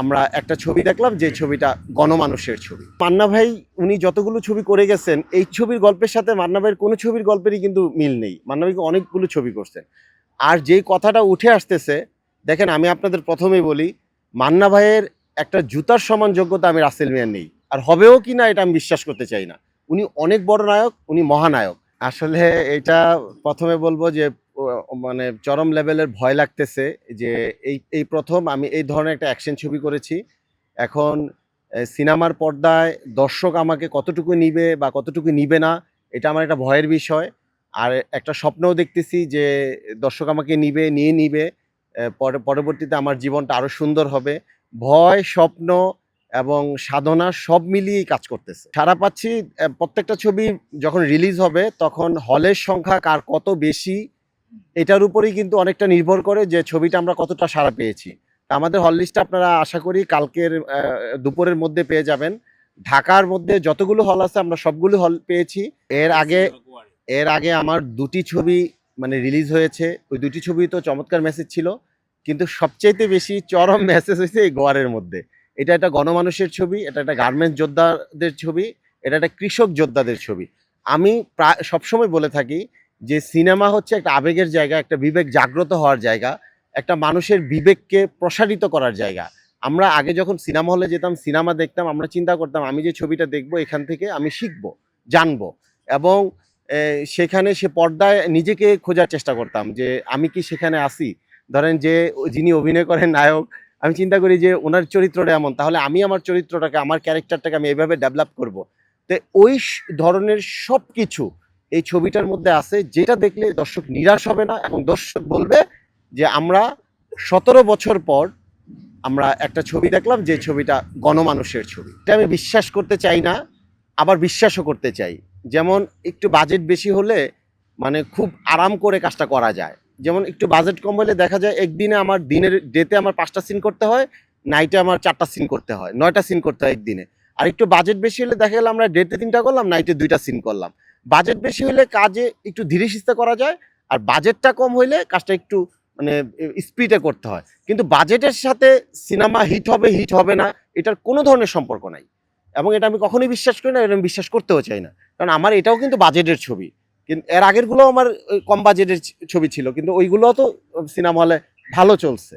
আমরা একটা ছবি দেখলাম যে ছবিটা গণমানুষের ছবি। মান্না ভাই, উনি যতগুলো ছবি করে গেছেন, এই ছবির গল্পের সাথে মান্না ভাইয়ের কোনো ছবির গল্পেরই কিন্তু মিল নেই। মান্না ভাইকে অনেকগুলো ছবি করছেন। আর যেই কথাটা উঠে আসতেছে, দেখেন আমি আপনাদের প্রথমেই বলি, মান্না ভাইয়ের একটা জুতার সমান যোগ্যতা আমি রাসেল মিয়ার নেই। আর হবেও কি না এটা আমি বিশ্বাস করতে চাই না। উনি অনেক বড় নায়ক, উনি মহানায়ক। আসলে এটা প্রথমে বলব যে মানে চরম লেভেলের ভয় লাগতেছে যে এই এই প্রথম আমি এই ধরনের একটা অ্যাকশন ছবি করেছি। এখন সিনেমার পর্দায় দর্শক আমাকে কতটুকু নিবে বা কতটুকু নিবে না, এটা আমার একটা ভয়ের বিষয়। আর একটা স্বপ্নও দেখতেছি যে দর্শক আমাকে নিবে, নিয়ে নিবে পরে, পরবর্তীতে আমার জীবনটা আরও সুন্দর হবে। ভয়, স্বপ্ন এবং সাধনা সব মিলিয়েই কাজ করতেছে। সারা পাচ্ছি প্রত্যেকটা ছবি যখন রিলিজ হবে তখন হলের সংখ্যা কার কত বেশি এটার উপরেই কিন্তু অনেকটা নির্ভর করে যে ছবিটা আমরা কতটা সাড়া পেয়েছি। আমাদের হল লিস্টটা আপনারা আশা করি কালকের দুপুরের মধ্যে পেয়ে যাবেন। ঢাকার মধ্যে যতগুলো হল আছে আমরা সবগুলো হল পেয়েছি। এর আগে এর আগে আমার দুটি ছবি মানে রিলিজ হয়েছে। ওই দুটি ছবি তো চমৎকার মেসেজ ছিল। কিন্তু সবচাইতে বেশি চরম মেসেজ হয়েছে এই গোয়ারের মধ্যে। এটা একটা গণমানুষের ছবি, এটা একটা গার্মেন্টস যোদ্ধাদের ছবি, এটা একটা কৃষক যোদ্ধাদের ছবি। আমি প্রায় সবসময় বলে থাকি যে সিনেমা হচ্ছে একটা আবেগের জায়গা, একটা বিবেক জাগ্রত হওয়ার জায়গা, একটা মানুষের বিবেককে প্রসারিত করার জায়গা। আমরা আগে যখন সিনেমা হলে যেতাম, সিনেমা দেখতাম, আমরা চিন্তা করতাম, আমি যে ছবিটা দেখব, এখান থেকে আমি শিখব, জানব। এবং সেখানে সে পর্দায় নিজেকে খোঁজার চেষ্টা করতাম যে আমি কি সেখানে আসি? ধরেন যে যিনি অভিনয় করেন নায়ক, আমি চিন্তা করি যে ওনার চরিত্রটা এমন, তাহলে আমি আমার চরিত্রটাকে, আমার ক্যারেক্টারটাকে আমি এভাবে ডেভেলপ করব। তো ওই ধরনের সব কিছু এই ছবিটার মধ্যে আছে, যেটা দেখলে দর্শক নিরাশ হবে না এবং দর্শক বলবে যে আমরা সতেরো বছর পর আমরা একটা ছবি দেখলাম যে ছবিটা গণমানুষের ছবি। এটা আমি বিশ্বাস করতে চাই না, আবার বিশ্বাসও করতে চাই। যেমন একটু বাজেট বেশি হলে মানে খুব আরাম করে কাজটা করা যায়। যেমন একটু বাজেট কম হলে দেখা যায় একদিনে আমার দিনের ডেতে আমার পাঁচটা সিন করতে হয় নাইটে আমার চারটা সিন করতে হয়, নয়টা সিন করতে হয় একদিনে। আর একটু বাজেট বেশি হলে দেখা গেল আমরা ডেতে তিনটা করলাম নাইটে দুইটা সিন করলাম। বাজেট বেশি হলে কাজে একটু ধীরে সুস্থে করা যায়, আর বাজেটটা কম হইলে কাজটা একটু মানে স্পিডে করতে হয়। কিন্তু বাজেটের সাথে সিনেমা হিট হবে হিট হবে না, এটার কোনো ধরনের সম্পর্ক নাই। এবং এটা আমি কখনোই বিশ্বাস করি না, এটা আমি বিশ্বাস করতেও চাই না। কারণ আমার এটাও কিন্তু বাজেটের ছবি। কিন্তু এর আগেরগুলো আমার কম বাজেটের ছবি ছিল, কিন্তু ওইগুলোও তো সিনেমা হলে ভালো চলছে।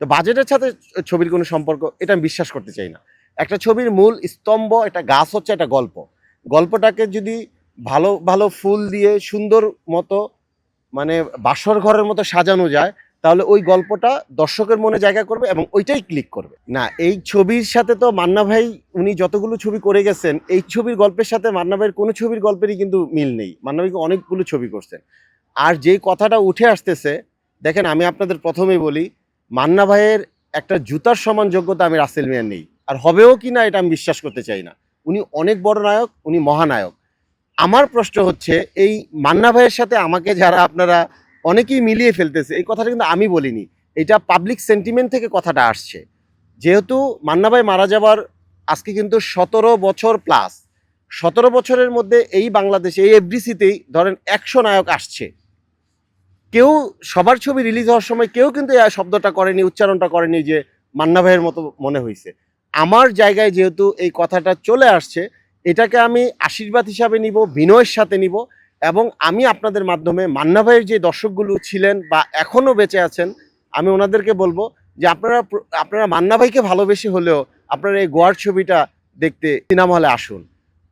তো বাজেটের সাথে ছবির কোনো সম্পর্ক, এটা আমি বিশ্বাস করতে চাই না। একটা ছবির মূল স্তম্ভ, একটা গাছ হচ্ছে একটা গল্প। গল্পটাকে যদি ভালো ভালো ফুল দিয়ে সুন্দর মতো মানে বাসর ঘরের মতো সাজানো যায়, তাহলে ওই গল্পটা দর্শকের মনে জায়গা করবে এবং ওইটাই ক্লিক করবে। না, এই ছবির সাথে তো মান্না ভাই, উনি যতগুলো ছবি করে গেছেন, এই ছবির গল্পের সাথে মান্না ভাইয়ের কোনো ছবির গল্পেরই কিন্তু মিল নেই। মান্না ভাইকে অনেকগুলো ছবি করছেন। আর যেই কথাটা উঠে আসতেছে, দেখেন আমি আপনাদের প্রথমেই বলি, মান্না ভাইয়ের একটা জুতার সমান যোগ্যতা আমি রাসেল মিয়ার নেই। আর হবেও কি না এটা আমি বিশ্বাস করতে চাই না। উনি অনেক বড় নায়ক, উনি মহানায়ক। আমার প্রশ্ন হচ্ছে, এই মান্না ভাইয়ের সাথে আমাকে যারা আপনারা অনেকেই মিলিয়ে ফেলতেছে, এই কথাটা কিন্তু আমি বলিনি। এটা পাবলিক সেন্টিমেন্ট থেকে কথাটা আসছে। যেহেতু মান্না ভাই মারা যাবার আজকে কিন্তু সতেরো বছর প্লাস সতেরো বছরের মধ্যে এই বাংলাদেশে, এই এফডিসিতেই ধরেন একশো নায়ক আসছে। কেউ সবার ছবি রিলিজ হওয়ার সময় কেউ কিন্তু শব্দটা করেনি, উচ্চারণটা করেনি যে মান্না ভাইয়ের মতো মনে হয়েছে আমার জায়গায় যেহেতু এই কথাটা চলে আসছে এটাকে আমি আশীর্বাদ হিসাবে নিব, বিনয়ের সাথে নিব এবং আমি আপনাদের মাধ্যমে মান্না ভাইয়ের যে দর্শকগুলো ছিলেন বা এখনও বেঁচে আছেন, আমি ওনাদেরকে বলব যে আপনারা আপনারা মান্না ভাইকে ভালোবেসে হলেও আপনারা এই গোয়ার ছবিটা দেখতে সিনেমা হলে আসুন।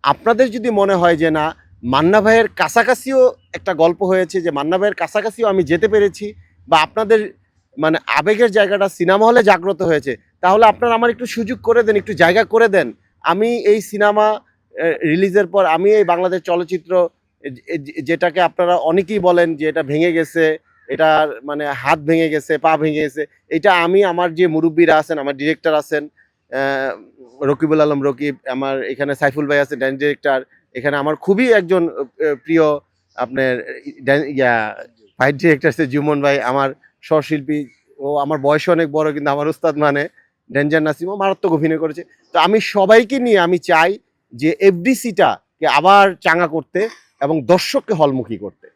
আপনাদের যদি মনে হয় যে না, মান্না ভাইয়ের কাছাকাছিও একটা গল্প হয়েছে যে মান্না ভাইয়ের কাছাকাছিও আমি যেতে পেরেছি বা আপনাদের মানে আবেগের জায়গাটা সিনেমা হলে জাগ্রত হয়েছে, তাহলে আপনারা আমার একটু সুযোগ করে দেন, একটু জায়গা করে দেন। আমি এই সিনেমা রিলিজের পর আমি এই বাংলাদেশ চলচ্চিত্র যেটাকে আপনারা অনেকেই বলেন যে এটা ভেঙে গেছে এটার মানে হাত ভেঙে গেছে, পা ভেঙে গেছে, এটা আমি আমার যে মুরব্বীরা আছেন, আমার ডিরেক্টর আছেন রকিবুল আলম রকিব, আমার এখানে সাইফুল ভাই আছেন ড্যান্স ডিরেক্টর এখানে আমার খুবই একজন প্রিয় আপনার ইয়া ফাইট ডিরেক্টর আছে জুমন ভাই, আমার সহশিল্পী ও আমার বয়স অনেক বড়, কিন্তু আমার উস্তাদ মানে ডেঞ্জার নাসিম ও মারাত্মক অভিনয় করেছে। তো আমি সবাইকে নিয়ে আমি চাই যে এফডিসিটাকে আবার চাঙা করতে এবং দর্শককে হলমুখী করতে।